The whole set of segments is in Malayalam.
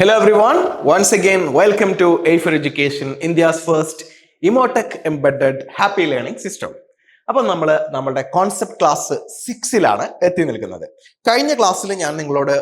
Hello everyone, once again welcome to A four Education, India's first Emotech embedded happy learning system. അപ്പോൾ നമ്മൾ നമ്മുടെ കോൺസെപ്റ്റ് ക്ലാസ് സിക്സിലാണ് എത്തി നിൽക്കുന്നത്. കഴിഞ്ഞ ക്ലാസ്സിൽ ഞാൻ നിങ്ങളോട്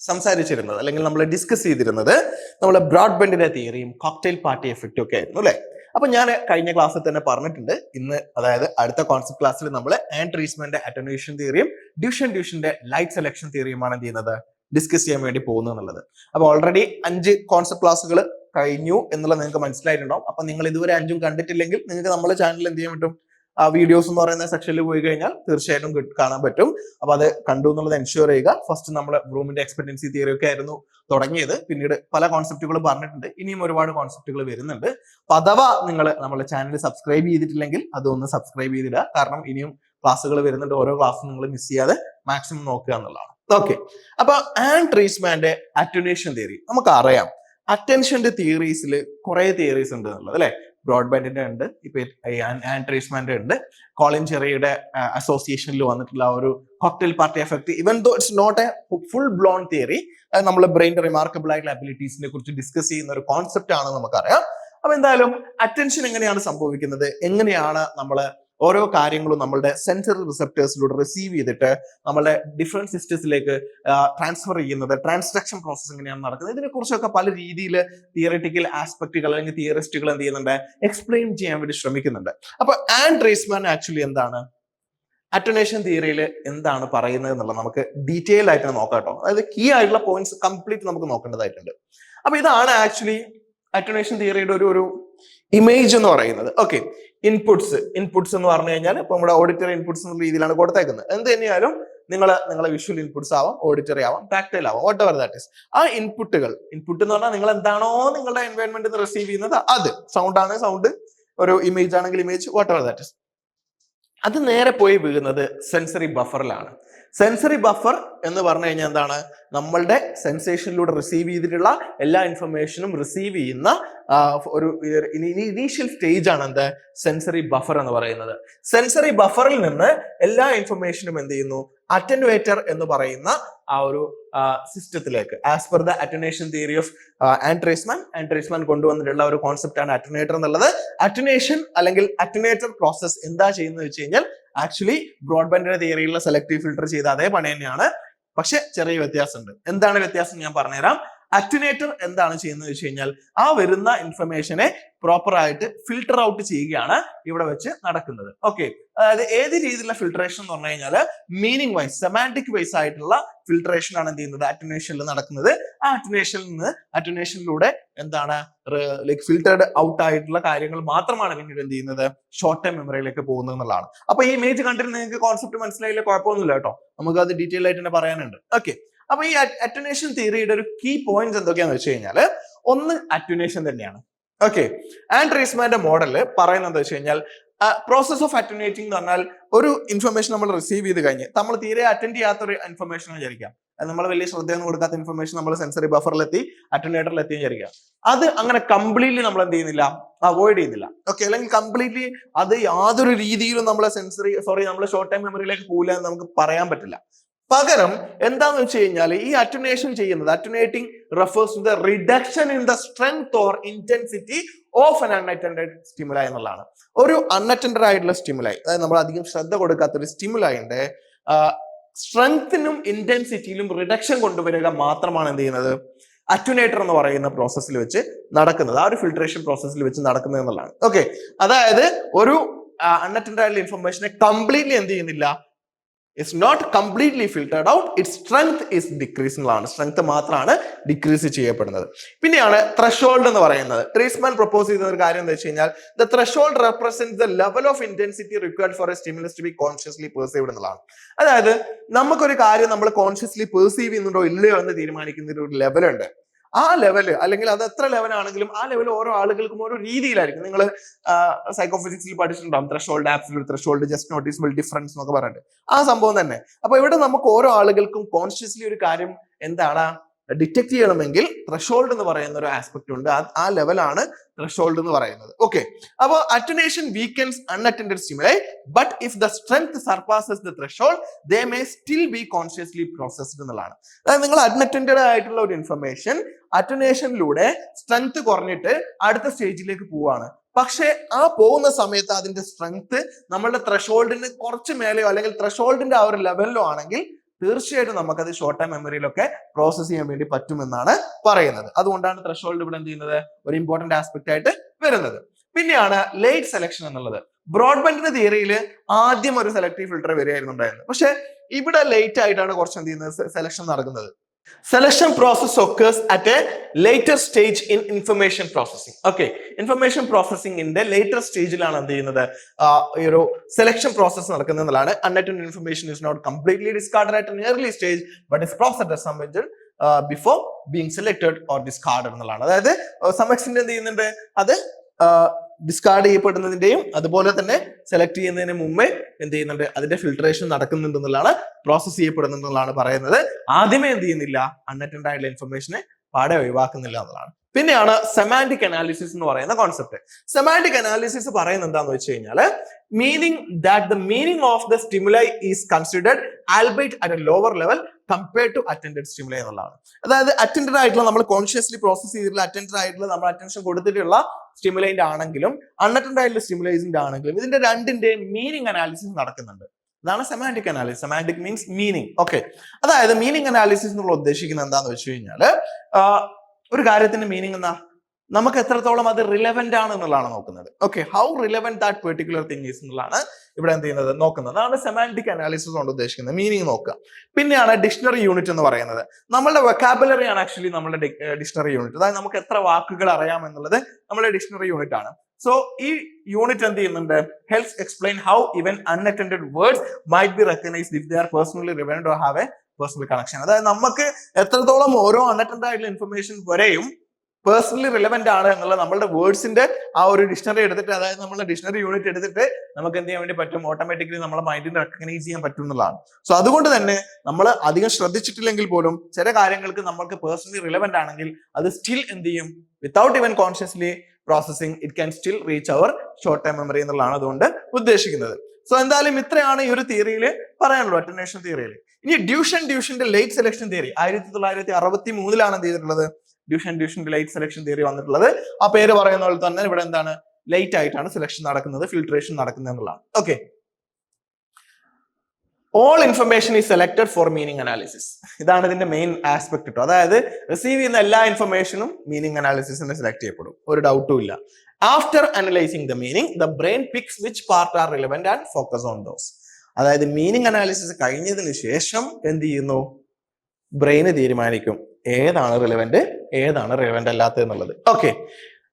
സംസാരിച്ചിരുന്നത് അല്ലെങ്കിൽ നമ്മൾ ഡിസ്കസ് ചെയ്തിരുന്നത് നമ്മൾ ബ്രോഡ്ബൻഡിന്റെ തിയറിയും കോക്ടെയിൽ പാർട്ടി എഫക്റ്റും ഒക്കെ ആയിരുന്നു അല്ലേ? അപ്പൊ ഞാൻ കഴിഞ്ഞ ക്ലാസ്സിൽ തന്നെ പറഞ്ഞിട്ടുണ്ട് ഇന്ന് അതായത് അടുത്ത കോൺസെപ്റ്റ് ക്ലാസ്സിൽ നമ്മൾ ആൻഡ് ട്രീസ്മെന്റ് അറ്റനുവേഷൻ തിയറിയും ഡ്യൂഷൻ ഡ്യൂഷന്റെ ലൈറ്റ് സെലക്ഷൻ തിയറിയുമാണ് എന്ത് ചെയ്യുന്നത്? ഡിസ്കസ് ചെയ്യാൻ വേണ്ടി പോകുന്നത് എന്നുള്ളത്. അപ്പൊ ഓൾറെഡി അഞ്ച് കോൺസെപ്റ്റ് ക്ലാസ്സുകൾ കഴിഞ്ഞു എന്നുള്ളത് നിങ്ങൾക്ക് മനസ്സിലായിട്ടുണ്ടാവും. അപ്പൊ നിങ്ങൾ ഇതുവരെ അഞ്ചും കണ്ടിട്ടില്ലെങ്കിൽ നിങ്ങൾക്ക് നമ്മുടെ ചാനൽ എന്ത് ചെയ്യാൻ പറ്റും? ആ വീഡിയോസ് എന്ന് പറയുന്ന സെക്ഷനിൽ പോയി കഴിഞ്ഞാൽ തീർച്ചയായിട്ടും കാണാൻ പറ്റും. അപ്പൊ അത് കണ്ടു എന്നുള്ളത് എൻഷുർ ചെയ്യുക. ഫസ്റ്റ് നമ്മൾ ബ്രൂമിന്റെ എക്സ്പെക്ടൻസി തിയറി ഒക്കെ ആയിരുന്നു തുടങ്ങിയത്. പിന്നീട് പല കോൺസെപ്റ്റുകൾ പറഞ്ഞിട്ടുണ്ട്. ഇനിയും ഒരുപാട് കോൺസെപ്റ്റുകൾ വരുന്നുണ്ട്. അപ്പൊ അഥവാ നിങ്ങൾ നമ്മുടെ ചാനൽ സബ്സ്ക്രൈബ് ചെയ്തിട്ടില്ലെങ്കിൽ അതൊന്ന് സബ്സ്ക്രൈബ് ചെയ്തിടുക. കാരണം ഇനിയും ക്ലാസ്സുകൾ വരുന്നുണ്ട്. ഓരോ ക്ലാസ്സും നിങ്ങൾ മിസ് ചെയ്യാതെ മാക്സിമം നോക്കുക എന്നുള്ളതാണ്. ഓക്കെ അപ്പൊ ആൻഡ് ട്രീസ്മാന്റെ അറ്റൻഷൻ തിയറി നമുക്ക് അറിയാം അറ്റൻഷന്റെ തിയറീസിൽ കുറെ തിയറീസ് ഉണ്ട് എന്നുള്ളത് അല്ലെ? ബ്രോഡ്ബാൻഡിന്റെ ഉണ്ട് ഇപ്പൊ ആൻഡ് ട്രീസ്മാന്റെ ഉണ്ട്. കോളിൻ ചെറിയുടെ അസോസിയേഷനിൽ വന്നിട്ടുള്ള ഒരു cocktail party effect even though it's not a full blown theory നമ്മൾ ബ്രെയിന്റെ റിമാർക്കബിൾ ആയിട്ടുള്ള അബിലിറ്റീസിനെ കുറിച്ച് ഡിസ്കസ് ചെയ്യുന്ന ഒരു കോൺസെപ്റ്റ് ആണ് നമുക്കറിയാം. അപ്പൊ എന്തായാലും അറ്റൻഷൻ എങ്ങനെയാണ് സംഭവിക്കുന്നത്? എങ്ങനെയാണ് നമ്മൾ ഓരോ കാര്യങ്ങളും നമ്മളുടെ സെൻസറി റിസപ്റ്റേഴ്സിലൂടെ റിസീവ് ചെയ്തിട്ട് നമ്മളുടെ ഡിഫറെന്റ് സിസ്റ്റത്തിലേക്ക് ട്രാൻസ്ഫർ ചെയ്യുന്നത് ട്രാൻസ്ട്രക്ഷൻ പ്രോസസ് എങ്ങനെയാണ് നടക്കുന്നത്. ഇതിനെക്കുറിച്ചൊക്കെ പല രീതിയിൽ തിയറിറ്റിക്കൽ ആസ്പെക്റ്റുകൾ അല്ലെങ്കിൽ തിയറിസ്റ്റുകൾ എന്ത് ചെയ്യുന്നുണ്ട്? എക്സ്പ്ലെയിൻ ചെയ്യാൻ വേണ്ടി ശ്രമിക്കുന്നുണ്ട്. അപ്പൊ ആൻഡ് ട്രേസ്മാൻ ആക്ച്വലി എന്താണ്? അറ്റനേഷൻ തിയറിയിൽ എന്താണ് പറയുന്നത് എന്നുള്ളത് നമുക്ക് ഡീറ്റെയിൽ ആയിട്ട് നോക്കാം കേട്ടോ. അതായത് കീ ആയിട്ടുള്ള പോയിന്റ്സ് കംപ്ലീറ്റ് നമുക്ക് നോക്കേണ്ടതായിട്ടുണ്ട്. അപ്പൊ ഇതാണ് ആക്ച്വലി അറ്റനേഷൻ തിയറിയുടെ ഒരു ഒരു ഇമേജ് എന്ന് പറയുന്നത്. ഓക്കെ ഇൻപുട്സ് ഇൻപുട്സ് എന്ന് പറഞ്ഞു കഴിഞ്ഞാൽ ഇപ്പൊ നമ്മുടെ ഓഡിറ്ററി ഇൻപുട്സ് എന്ന രീതിയിലാണ് കൊടുത്തേക്കുന്നത്. എന്ത് തന്നെയായാലും നിങ്ങൾ നിങ്ങളെ വിഷ്വൽ ഇൻപുട്സ് ആവാം ഓഡിറ്ററി ആവാം ടാക്ടൈൽ ആവാം വാട്ട് എവർ ദാറ്റ് ഇസ് ആ ഇൻപുട്ടുകൾ ഇൻപുട്ട് എന്ന് പറഞ്ഞാൽ നിങ്ങൾ എന്താണോ നിങ്ങളുടെ എൻവയോൺമെന്റ് റിസീവ് ചെയ്യുന്നത് അത്. സൗണ്ട് ആണ് സൗണ്ട് ഒരു ഇമേജ് ആണെങ്കിൽ image whatever that is അത് നേരെ പോയി വീഴുന്നത് സെൻസറി ബഫറിലാണ് സെൻസറി ബഫർ എന്ന് പറഞ്ഞു കഴിഞ്ഞാൽ എന്താണ്? നമ്മളുടെ സെൻസേഷനിലൂടെ റിസീവ് ചെയ്തിട്ടുള്ള എല്ലാ ഇൻഫർമേഷനും റിസീവ് ചെയ്യുന്ന ഒരു ഇനീഷ്യൽ സ്റ്റേജ് ആണ് എന്ത്? സെൻസറി ബഫർ എന്ന് പറയുന്നത്. സെൻസറി ബഫറിൽ നിന്ന് എല്ലാ ഇൻഫർമേഷനും എന്ത് ചെയ്യുന്നു? അറ്റൻവേറ്റർ എന്ന് പറയുന്ന ആ ഒരു സിസ്റ്റത്തിലേക്ക് as per the attenuation theory of Anne Treisman Anne Treisman കൊണ്ടുവന്നിട്ടുള്ള ഒരു കോൺസെപ്റ്റ് ആണ് അറ്റനേറ്റർ എന്നുള്ളത്. അറ്റനേഷൻ അല്ലെങ്കിൽ അറ്റനേറ്റർ പ്രോസസ് എന്താ ചെയ്യുന്നത് വെച്ച് കഴിഞ്ഞാൽ ആക്ച്വലി ബ്രോഡ്ബാൻഡിന്റെ തിയറിയിലുള്ള സെലക്ടീവ് ഫിൽട്ടർ ചെയ്ത അതേ പണി തന്നെയാണ്. പക്ഷെ ചെറിയ വ്യത്യാസമുണ്ട്. എന്താണ് വ്യത്യാസം ഞാൻ പറഞ്ഞുതരാം? അറ്റുനേറ്റർ എന്താണ് ചെയ്യുന്നത് വെച്ച് കഴിഞ്ഞാൽ ആ വരുന്ന ഇൻഫർമേഷനെ പ്രോപ്പർ ആയിട്ട് ഫിൽട്ടർ ഔട്ട് ചെയ്യുകയാണ് ഇവിടെ വെച്ച് നടക്കുന്നത്. ഓക്കെ അതായത് ഏത് രീതിയിലുള്ള ഫിൽട്രേഷൻ എന്ന് പറഞ്ഞു കഴിഞ്ഞാൽ മീനിങ് വൈസ് സെമാന്റിക് വൈസ് ആയിട്ടുള്ള ഫിൽട്രേഷൻ ആണ് എന്ത് ചെയ്യുന്നത്? അറ്റനേഷനിൽ നടക്കുന്നത്. ആ അറ്റനേഷനിൽ നിന്ന് അറ്റനേഷനിലൂടെ എന്താണ്? ലൈക്ക് ഫിൽറ്റേഡ് ഔട്ട് ആയിട്ടുള്ള കാര്യങ്ങൾ മാത്രമാണ് പിന്നീട് എന്ത് ചെയ്യുന്നത്? ഷോർട്ട് ടൈം മെമ്മറിയിലേക്ക് പോകുന്നത് എന്നുള്ളതാണ്. അപ്പൊ ഈ ഇമേജ് കണ്ടിട്ട് നിങ്ങൾക്ക് കോൺസെപ്റ്റ് മനസ്സിലായില്ല കുഴപ്പമൊന്നുമില്ല കേട്ടോ. നമുക്ക് അത് ഡീറ്റെയിൽ ആയിട്ട് തന്നെ പറയാനുണ്ട്. ഓക്കെ അപ്പൊ ഈ അറ്റുനേഷൻ തിയറിയുടെ ഒരു കീ പോയിന്റ് എന്തൊക്കെയാന്ന് വെച്ച് കഴിഞ്ഞാൽ ഒന്ന് അറ്റുനേഷൻ തന്നെയാണ്. ഓക്കെ ആൻഡ് റീസ്മാന്റെ മോഡൽ പറയുന്നത് എന്താ വെച്ച് കഴിഞ്ഞാൽ പ്രോസസ് ഓഫ് അറ്റുനേറ്റിംഗ് എന്ന് പറഞ്ഞാൽ ഒരു ഇൻഫർമേഷൻ നമ്മൾ റിസീവ് ചെയ്ത് കഴിഞ്ഞ് നമ്മൾ തീരെ അറ്റൻഡ് ചെയ്യാത്ത ഒരു ഇൻഫർമേഷൻ വിചാരിക്കാം നമ്മൾ വലിയ ശ്രദ്ധയൊന്നും കൊടുക്കാത്ത ഇൻഫർമേഷൻ നമ്മൾ സെൻസറി ബഫറിലെത്തി അറ്റൻഡേറ്ററിൽ എത്തി വിചാരിക്കുക. അത് അങ്ങനെ കംപ്ലീറ്റ്ലി നമ്മൾ എന്ത് ചെയ്യുന്നില്ല അവോയ്ഡ് ചെയ്യുന്നില്ല. ഓക്കെ അല്ലെങ്കിൽ കംപ്ലീറ്റ്ലി അത് യാതൊരു രീതിയിലും നമ്മളെ സെൻസറി സോറി നമ്മൾ ഷോർട്ട് ടൈം മെമ്മറിയിലേക്ക് പോകില്ല എന്ന് നമുക്ക് പറയാൻ പറ്റില്ല. പകരം എന്താന്ന് വെച്ച് കഴിഞ്ഞാൽ ഈ അറ്റുനേഷൻ ചെയ്യുന്നത് attenuating refers to the reduction in the strength or intensity of an unattended stimuli എന്നുള്ളതാണ്. ഒരു അൺഅറ്റൻഡഡ് ആയിട്ടുള്ള സ്റ്റിമുലായി അതായത് നമ്മൾ അധികം ശ്രദ്ധ കൊടുക്കാത്ത ഒരു സ്റ്റിമുലായിന്റെ സ്ട്രെങ്ത്തിനും ഇന്റൻസിറ്റിയിലും റിഡക്ഷൻ കൊണ്ടുവരിക മാത്രമാണ് എന്ത് ചെയ്യുന്നത്? അറ്റുനേറ്റർ എന്ന് പറയുന്ന പ്രോസസ്സിൽ വെച്ച് നടക്കുന്നത്. ആ ഒരു ഫിൽട്രേഷൻ പ്രോസസ്സിൽ വെച്ച് നടക്കുന്നത് എന്നുള്ളതാണ്. ഓക്കെ അതായത് ഒരു അൺഅറ്റൻഡ് ആയിട്ടുള്ള ഇൻഫർമേഷനെ കംപ്ലീറ്റ്ലി എന്ത് ചെയ്യുന്നില്ല? It's not completely filtered out it strength is decrease എന്നുള്ളതാണ് സ്ട്രെങ്ത് മാത്രമാണ് ഡിക്രീസ് ചെയ്യപ്പെടുന്നത്. പിന്നെയാണ് ത്രഷോൾഡ് എന്ന് പറയുന്നത്. ട്രീസ്മാൻ പ്രപ്പോസ് ചെയ്ത ഒരു കാര്യം എന്താ വെച്ച് കഴിഞ്ഞാൽ the threshold represent the level of intensity required for a stimulus to be consciously perceive എന്നുള്ളതാണ്. അതായത് നമുക്കൊരു കാര്യം നമ്മൾ കോൺഷ്യസ്ലി പെർസീവ് ചെയ്യുന്നുണ്ടോ ഇല്ലയോ എന്ന് തീരുമാനിക്കുന്ന ഒരു ലെവൽ ഉണ്ട്. ആ ലെവൽ അല്ലെങ്കിൽ അത് എത്ര ലെവലാണെങ്കിലും ആ ലെവൽ ഓരോ ആളുകൾക്കും ഓരോ രീതിയിലായിരിക്കും. നിങ്ങൾ സൈക്കോ ഫിസിക്സിൽ പഠിച്ചിട്ടുണ്ടാവും. ത്രഷോൾഡ് ആപ്സിലൂടെ ത്രഷോൾഡ് ജസ്റ്റ് നോട്ടീസബിൾ ഡിഫറൻസ് എന്നൊക്കെ പറഞ്ഞിട്ട്. ആ സംഭവം തന്നെ. അപ്പൊ ഇവിടെ നമുക്ക് ഓരോ ആളുകൾക്കും കോൺഷ്യസ്ലി ഒരു കാര്യം എന്താണ്? ഡിറ്റക്ട് ചെയ്യണമെങ്കിൽ ത്രഷോൾഡ് എന്ന് പറയുന്ന ഒരു ആസ്പെക്ട് ഉണ്ട്. ആ- ലെവലാണ് ത്രഷോൾഡ് എന്ന് പറയുന്നത്. ഓക്കെ അപ്പോൾ attenuation weakens unattended stimuli but if the strength surpasses the threshold they may still be consciously processed എന്നുള്ളതാണ്. അതായത് നിങ്ങൾ അൺഅറ്റൻഡഡ് ആയിട്ടുള്ള ഒരു ഇൻഫർമേഷൻ അറ്റനേഷനിലൂടെ സ്ട്രെങ്ത് കുറഞ്ഞിട്ട് അടുത്ത സ്റ്റേജിലേക്ക് പോവാണ് പക്ഷെ ആ പോകുന്ന സമയത്ത് അതിന്റെ സ്ട്രെങ്ത് നമ്മളുടെ ത്രഷോൾഡിന് കുറച്ച് മേലെയോ അല്ലെങ്കിൽ ത്രഷോൾഡിന്റെ ആ ഒരു ലെവലിലോ ആണെങ്കിൽ തീർച്ചയായിട്ടും നമുക്കത് ഷോർട്ട് ടൈം മെമ്മറിയിലൊക്കെ പ്രോസസ് ചെയ്യാൻ വേണ്ടി പറ്റുമെന്നാണ് പറയുന്നത്. അതുകൊണ്ടാണ് ത്രഷോൾഡ് ഇവിടെ എന്ത് ചെയ്യുന്നത്? ഒരു ഇമ്പോർട്ടന്റ് ആസ്പെക്ട് ആയിട്ട് വരുന്നത്. പിന്നെയാണ് ലേറ്റ് സെലക്ഷൻ എന്നുള്ളത്. ബ്രോഡ്ബാൻഡിന്റെ തിയറിയിൽ ആദ്യം ഒരു സെലക്ടീവ് ഫിൽട്ടർ വരികയായിരുന്നു ഉണ്ടായിരുന്നത്. പക്ഷെ ഇവിടെ ലേറ്റ് ആയിട്ടാണ് കുറച്ച് എന്ത് ചെയ്യുന്നത്? സെലക്ഷൻ നടക്കുന്നത്. Selection process occurs at a later stage in information processing okay information പ്രോസസ്സിംഗിന്റെ later സ്റ്റേജിലാണ് എന്ത് ചെയ്യുന്നത്? ഈ ഒരു സെലക്ഷൻ പ്രോസസ് നടക്കുന്നതാണ് unattend information is not completely discarded at nearly stage but is processed സംബന്ധിച്ച് before being selected or discarded എന്നുള്ളതാണ്. അതായത് സമക്സിന്റെ എന്ത് ചെയ്യുന്നുണ്ട്? അത് ഡിസ്കാർഡ് ചെയ്യപ്പെടുന്നതിന്റെയും അതുപോലെ തന്നെ സെലക്ട് ചെയ്യുന്നതിന് മുമ്പേ എന്ത് ചെയ്യുന്നുണ്ട്? അതിന്റെ ഫിൽട്രേഷൻ നടക്കുന്നുണ്ട് എന്നുള്ളതാണ് പ്രോസസ് ചെയ്യപ്പെടുന്നുള്ളതാണ് പറയുന്നത്. ആദ്യമേ എന്ത് ചെയ്യുന്നില്ല? അൺഅറ്റൻഡ് ആയിട്ടുള്ള ഇൻഫർമേഷനെ പാടെ ഒഴിവാക്കുന്നില്ല എന്നുള്ളതാണ്. പിന്നെയാണ് സെമാന്റിക് അനാലിസിസ് എന്ന് പറയുന്ന കോൺസെപ്റ്റ് സെമാന്റിക് അനാലിസിസ് പറയുന്നത് എന്താന്ന് വെച്ച് കഴിഞ്ഞാൽ meaning that the meaning of the stimuli is considered albeit at a lower level compared to attended stimuli എന്നുള്ളതാണ്. അതായത് അറ്റൻഡഡ് ആയിട്ടുള്ള നമ്മൾ കോൺഷ്യസ്ലി പ്രോസസ് ചെയ്തിട്ടുള്ള അറ്റൻഡഡ് ആയിട്ടുള്ള നമ്മൾ അറ്റൻഷൻ കൊടുത്തിട്ടുള്ള സ്റ്റിമുലൈന്റെ ആണെങ്കിലും അൺഅറ്റൻഡ് ആയിട്ടുള്ള സ്റ്റിമുലൈസിന്റെ ആണെങ്കിലും ഇതിന്റെ രണ്ടിന്റെ മീനിങ് അനാലിസിസ് നടക്കുന്നുണ്ട്. ഇതാണ് semantic analysis semantic means meaning okay അതായത് മീനിങ് അനാലിസിസ് എന്നുള്ള ഉദ്ദേശിക്കുന്നത് എന്താണെന്ന് വെച്ച് കഴിഞ്ഞാൽ ഒരു കാര്യത്തിന്റെ മീനിങ് എന്താ? നമുക്ക് എത്രത്തോളം അത് റിലവന്റ് ആണ് എന്നുള്ളതാണ് നോക്കുന്നത്. Okay how relevant that particular thing is എന്നുള്ളതാണ് ഇവിടെ എന്ത് ചെയ്യുന്നത്? നോക്കുന്നത്. അതാണ് സെമാന്റിക് അനാലിസിസ് കൊണ്ട് ഉദ്ദേശിക്കുന്നത്. മീനിങ് നോക്കുക. പിന്നെയാണ് ഡിക്ഷണറി യൂണിറ്റ് എന്ന് പറയുന്നത്. നമ്മളുടെ വെക്കാബുലറി ആണ് ആക്ച്വലി നമ്മുടെ ഡിക്ഷണറി യൂണിറ്റ് അതായത് നമുക്ക് എത്ര വാക്കുകൾ അറിയാം എന്നുള്ളത് നമ്മുടെ ഡിക്ഷണറി യൂണിറ്റ് ആണ്. സോ ഈ യൂണിറ്റ് എന്ത് ചെയ്യുന്നുണ്ട്? Helps explain how even unattended words might be recognised if they are personally relevant or have a personal connection അതായത് നമുക്ക് എത്രത്തോളം ഓരോ അൺഅറ്റൻഡ് ഇൻഫർമേഷൻ വരെയും പേഴ്സണലി റിലവെന്റ് ആണ് എന്നുള്ള നമ്മളുടെ വേർഡ്സിന്റെ ആ ഒരു ഡിക്ഷണറി എടുത്തിട്ട് അതായത് നമ്മളുടെ ഡിക്ഷണറി യൂണിറ്റ് എടുത്തിട്ട് നമുക്ക് എന്ത് ചെയ്യാൻ വേണ്ടി പറ്റും? ഓട്ടോമാറ്റിക്കലി നമ്മളെ മൈൻഡിനെ റെക്കഗ്നൈസ് ചെയ്യാൻ പറ്റും എന്നുള്ളതാണ്. സോ അതുകൊണ്ട് തന്നെ നമ്മൾ അധികം ശ്രദ്ധിച്ചിട്ടില്ലെങ്കിൽ പോലും ചില കാര്യങ്ങൾക്ക് നമ്മൾക്ക് പേഴ്സണലി റിലവെന്റ് ആണെങ്കിൽ അത് സ്റ്റിൽ എന്ത് ചെയ്യും? Without even consciously processing it can still reach our short time memory എന്നുള്ളതാണ് അതുകൊണ്ട് ഉദ്ദേശിക്കുന്നത്. സോ എന്തായാലും ഇത്രയാണ് ഈ ഒരു തിയറിയിൽ പറയാനുള്ളൂ അറ്റനേഷൻ തിയറിയിൽ ഇനി ഡ്യൂഷൻ ഡ്യൂഷന്റെ ലേറ്റ് സെലക്ഷൻ തിയറി ആയിരത്തി തൊള്ളായിരത്തി അറുപത്തി മൂന്നിലാണ് എന്ത് ചെയ്തിട്ടുള്ളത്? ഡ്യൂഷൻ ഡ്യൂഷന്റെ ലൈറ്റ് സെലക്ഷൻ തിയറി വന്നിട്ടുള്ളത്. ആ പേര് പറയുന്ന പോലെ തന്നെ ഇവിടെ എന്താണ്? ലൈറ്റ് ആയിട്ടാണ് സെലക്ഷൻ നടക്കുന്നത് ഫിൽട്രേഷൻ നടക്കുന്നത് എന്നുള്ളതാണ്. Okay all information is selected for meaning analysis ഇതാണ് ഇതിന്റെ മെയിൻ ആസ്പെക്ട് കേട്ടോ അതായത് റിസീവ് ചെയ്യുന്ന എല്ലാ ഇൻഫർമേഷനും മീനിങ് അനാലിസിന്റെ സെലക്ട് ചെയ്യപ്പെടും. ഒരു ഡൗട്ടും ഇല്ല. After analysing the meaning the brain picks which part are relevant and focus on those അതായത് മീനിങ് അനാലിസിസ് കഴിഞ്ഞതിന് ശേഷം എന്ത് ചെയ്യുന്നു? ബ്രെയിന് തീരുമാനിക്കും. ഏതാണ് റിലവെന്റ് ഏതാണ് റിലവെന്റ് അല്ലാത്തത് എന്നുള്ളത്. Okay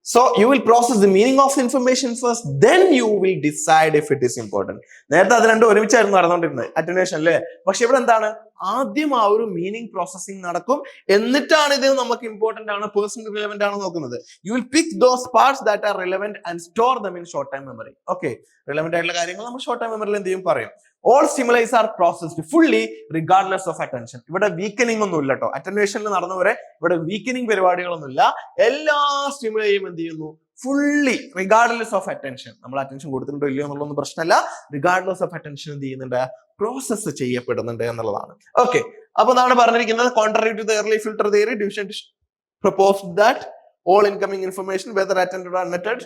so you will process the meaning of information first then you will decide if it is important നേരത്തെ അത് രണ്ടും ഒരുമിച്ചായിരുന്നു നടന്നുകൊണ്ടിരുന്നത്. അറ്റൻഷൻ അല്ലേ പക്ഷെ ഇവിടെ എന്താണ്? ആദ്യം ആ ഒരു മീനിങ് പ്രോസസ്സിംഗ് നടക്കും. എന്നിട്ടാണ് ഇത് നമുക്ക് ഇമ്പോർട്ടന്റ് ആണ് പേഴ്സണൽ റിലവന്റ് ആണ് നോക്കുന്നത്. You will pick those parts that are relevant and store them in short time memory okay relevant ആയിട്ടുള്ള കാര്യങ്ങൾ നമ്മൾ ഷോർട്ട് ടൈം മെമ്മറിയിൽ എന്ത് ചെയ്യും? പറയും. All stimulis are processed fully regardless of attention ഇവിടെ വീക്കനിങ് ഒന്നും ഇല്ല കേട്ടോ അറ്റൻവേഷനിൽ നടന്നവരെ ഇവിടെ വീക്കനിങ് പരിപാടികളൊന്നുമില്ല എല്ലാ സ്റ്റിമുലയും എന്ത് ചെയ്യുന്നു? ഫുള്ളി റിഗാർഡ്ലെസ് ഓഫ് അറ്റൻഷൻ നമ്മൾ അറ്റൻഷൻ കൊടുത്തിട്ടുണ്ടോ ഇല്ലയോ എന്നുള്ളൊന്നും പ്രശ്നമല്ല. റിഗാർഡ്ലെസ് ഓഫ് അറ്റൻഷൻ എന്ത് ചെയ്യുന്നുണ്ട്? പ്രോസസ്സ് ചെയ്യപ്പെടുന്നുണ്ട് എന്നുള്ളതാണ്. ഓക്കെ അപ്പൊ നമ്മൾ പറഞ്ഞിരിക്കുന്നത് contrary to the early filter theory division propose that all incoming information whether attend method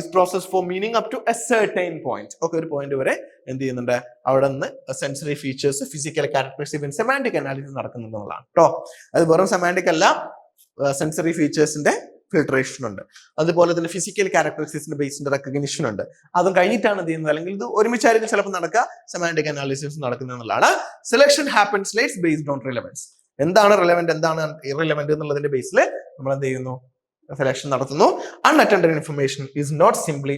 is process for meaning up to a certain point ഒക്കെ ഒരു പോയിന്റ് വരെ എന്ത് ചെയ്യുന്നുണ്ട്? അവിടെ നിന്ന് sensory features physical characteristic semantic analysis നടക്കുന്നുള്ളതാണ് കേട്ടോ അത് വെറും സെമാന്റിക് അല്ല സെൻസറി ഫീച്ചേഴ്സിന്റെ ഫിൽട്രേഷൻ ഉണ്ട്. അതുപോലെ തന്നെ ഫിസിക്കൽ ക്യാരക്ടറിസ്റ്റിക്സിന്റെ ബേസിന്റെ റെക്കഗ്നിഷൻ ഉണ്ട്. അതും കഴിഞ്ഞിട്ടാണ് ചെയ്യുന്നത്? അല്ലെങ്കിൽ ഇത് ഒരുമിച്ചായിരിക്കും ചിലപ്പോൾ നടക്കുക. സെമാന്റിക് അനാലിസിസ് നടക്കുന്നത് എന്നുള്ളതാണ്. Selection happens late based on relevance എന്താണ് റിലവന്റ് എന്താണ് ഇറിലവന്റ് എന്നുള്ളതിന്റെ ബേസിൽ നമ്മൾ എന്ത് ചെയ്യുന്നു? സെലക്ഷൻ നടത്തുന്നു. Unattended information is not simply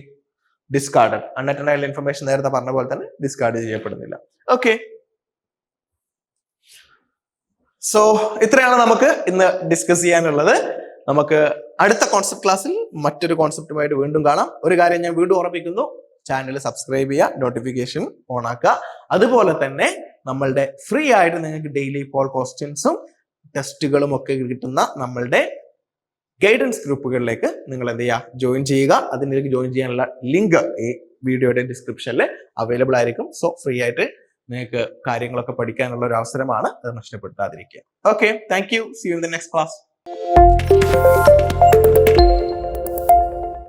discarded unattend information നേരത്തെ പറഞ്ഞ പോലെ തന്നെ ഡിസ്കാർഡ് ചെയ്യപ്പെടുന്നില്ല. ഓക്കെ സോ ഇത്രയാണ് നമുക്ക് ഇന്ന് ഡിസ്കസ് ചെയ്യാനുള്ളത്. നമുക്ക് അടുത്ത കോൺസെപ്റ്റ് ക്ലാസ്സിൽ മറ്റൊരു കോൺസെപ്റ്റുമായിട്ട് വീണ്ടും കാണാം. ഒരു കാര്യം ഞാൻ വീണ്ടും ഓർമ്മിപ്പിക്കുന്നു ചാനൽ സബ്സ്ക്രൈബ് ചെയ്യുക നോട്ടിഫിക്കേഷൻ ഓൺ ആക്കുക. അതുപോലെ തന്നെ നമ്മളുടെ ഫ്രീ ആയിട്ട് നിങ്ങൾക്ക് ഡെയിലി പോൾ ക്വസ്റ്റ്യൻസും ടെസ്റ്റുകളും ഒക്കെ കിട്ടുന്ന നമ്മളുടെ ഗൈഡൻസ് ഗ്രൂപ്പുകളിലേക്ക് നിങ്ങൾ എന്ത് ചെയ്യുക? ജോയിൻ ചെയ്യുക. അതിലേക്ക് ജോയിൻ ചെയ്യാനുള്ള ലിങ്ക് ഈ വീഡിയോയുടെ ഡിസ്ക്രിപ്ഷനിൽ അവൈലബിൾ ആയിരിക്കും. സോ ഫ്രീ ആയിട്ട് നിങ്ങൾക്ക് കാര്യങ്ങളൊക്കെ പഠിക്കാനുള്ള ഒരു അവസരമാണ്. അത് നഷ്ടപ്പെടുത്താതിരിക്കുക. Okay thank you see you in the next class Música